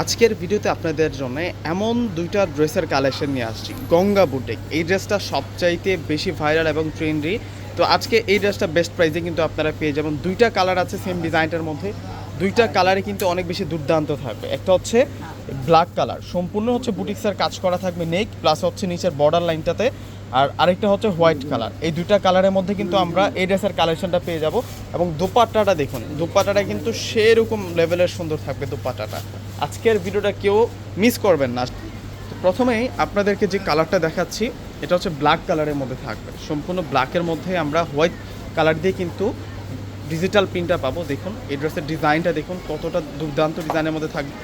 আজকের ভিডিওতে আপনাদের জন্য এমন দুইটা ড্রেসের কালেকশন নিয়ে আসছি। গঙ্গা বুটিক। এই ড্রেসটা সবচাইতে বেশি ভাইরাল এবং ট্রেন্ডি। তো আজকে এই ড্রেসটা বেস্ট প্রাইসে কিন্তু আপনারা পেয়ে যাবেন। দুইটা কালার আছে সেম ডিজাইনটার মধ্যে। দুইটা কালারে কিন্তু অনেক বেশি দুর্দান্ত থাকবে। একটা হচ্ছে ব্ল্যাক কালার। সম্পূর্ণ হচ্ছে বুটিক্সের কাজ করা থাকবে নেক, প্লাস হচ্ছে নিচের বর্ডার লাইনটাতে আর আরেকটা হচ্ছে হোয়াইট কালার। এই দুইটা কালারের মধ্যে কিন্তু আমরা এই ড্রেসের কালেকশনটা পেয়ে যাব। এবং দোপাট্টাটা দেখুন। দোপাট্টাটা কিন্তু সেরকম লেভেলের সুন্দর থাকবে দোপাট্টাটা। আজকের ভিডিওটা কেউ মিস করবেন না। তো প্রথমেই আপনাদেরকে যে কালারটা দেখাচ্ছি, এটা হচ্ছে ব্ল্যাক কালারের মধ্যে থাকবে। সম্পূর্ণ ব্ল্যাকের মধ্যে আমরা হোয়াইট কালার দিয়ে কিন্তু ডিজিটাল প্রিন্টটা পাবো। দেখুন, এই ড্রেসের ডিজাইনটা দেখুন, কতটা দুর্দান্ত ডিজাইনের মধ্যে থাকবে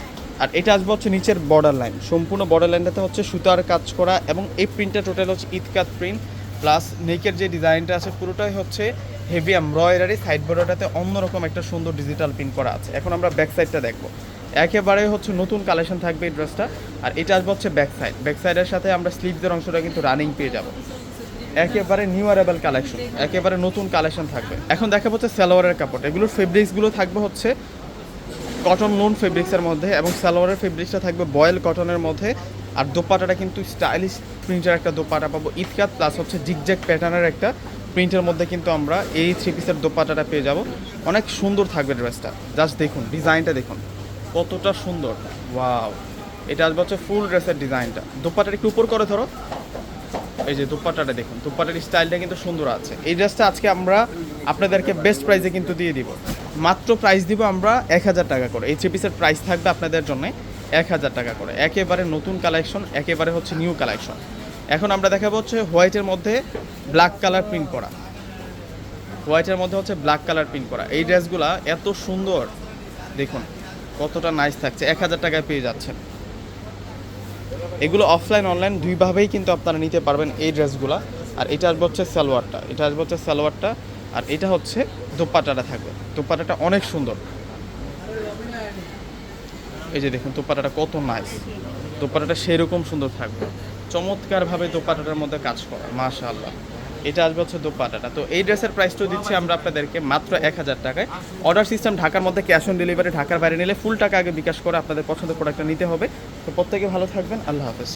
আর এটা আসবে হচ্ছে নিচের বর্ডার লাইন সম্পূর্ণ বর্ডার লাইনটাতে হচ্ছে সুতার কাজ করা এবং এই প্রিন্টটা টোটাল হচ্ছে ইতকাত প্রিন্ট প্লাস নেকের যে ডিজাইনটা আছে, পুরোটাই হচ্ছে হেভি এমব্রয়ডারি সাইড বর্ডারটাতে অন্যরকম একটা সুন্দর ডিজিটাল প্রিন্ট করা আছে। এখন আমরা ব্যাক সাইডটা দেখব। একেবারে হচ্ছে নতুন কালেকশন থাকবে এই ড্রেসটা আর এটা আসবে হচ্ছে ব্যাক সাইড ব্যাক সাইডের সাথে আমরা স্লিভসের অংশটা কিন্তু রানিং পেয়ে যাব। একেবারে নিউ কালেকশন একেবারে নতুন কালেকশন থাকবে। এখন দেখা হচ্ছে সালোয়ারের কাপড় এগুলোর ফেব্রিক্সগুলো থাকবে হচ্ছে কটন লোন ফেব্রিক্সের মধ্যে এবং সালোয়ারের ফেব্রিক্সটা থাকবে বয়েল কটনের মধ্যে। আর দোপাটাটা কিন্তু স্টাইলিশ প্রিন্টের একটা দোপাটা পাবো। ইতকাত প্লাস হচ্ছে জিগজ্যাক প্যাটার্নের একটা প্রিন্টের মধ্যে কিন্তু আমরা এই থ্রি পিসের দোপাটাটা পেয়ে যাব। অনেক সুন্দর থাকবে ড্রেসটা জাস্ট দেখুন ডিজাইনটা দেখুন। কতটা সুন্দর। ওয়াও। এটা আসবে হচ্ছে ফুল ড্রেসের ডিজাইনটা। দোপাটাটা একটু উপর করে ধরো। এই যে দুপাট্টাটা দেখুন দুপাট্টার স্টাইলটা কিন্তু সুন্দর আছে। এই ড্রেসটা আজকে আমরা আপনাদেরকে বেস্ট প্রাইসে কিন্তু দিয়ে দিব। মাত্র প্রাইস দিব আমরা এক হাজার টাকা করে। এই থ্রি পিসের প্রাইস থাকবে আপনাদের জন্য এক হাজার টাকা করে। একেবারে নতুন কালেকশন একেবারে হচ্ছে নিউ কালেকশন এখন আমরা দেখাবো হচ্ছে হোয়াইটের মধ্যে ব্ল্যাক কালার প্রিন্ট করা। হোয়াইটের মধ্যে হচ্ছে ব্ল্যাক কালার প্রিন্ট করা। এই ড্রেসগুলা এত সুন্দর। দেখুন কতটা নাইস থাকছে? এক হাজার টাকায় পেয়ে যাচ্ছেন। এগুলো অফলাইন অনলাইন দুইভাবেই কিন্তু আপনারা নিতে পারবেন এই ড্রেসগুলো। আর এটা আসবে হচ্ছে সালোয়ারটা। এটা আসবে হচ্ছে সালোয়ারটা। আর এটা হচ্ছে দোপাটাটা থাকবে। দোপাটাটা অনেক সুন্দর। এই যে দেখুন দোপাটাটা কত নাইস দোপাটাটা সেরকম সুন্দর থাকবে। চমৎকারভাবে দোপাটাটার মধ্যে কাজ করা। মাশাআল্লাহ। এটা আসবে হচ্ছে দোপাটাটা। তো এই ড্রেসের প্রাইসটা দিচ্ছি আমরা আপনাদেরকে মাত্র এক হাজার টাকায়। অর্ডার সিস্টেম ঢাকার মধ্যে ক্যাশ অন ডেলিভারি ঢাকার বাইরে নিলে ফুল টাকা আগে বিকাশ করে আপনাদের পছন্দের প্রোডাক্টটা নিতে হবে। তো প্রত্যেকে ভালো থাকবেন, আল্লাহ হাফেজ।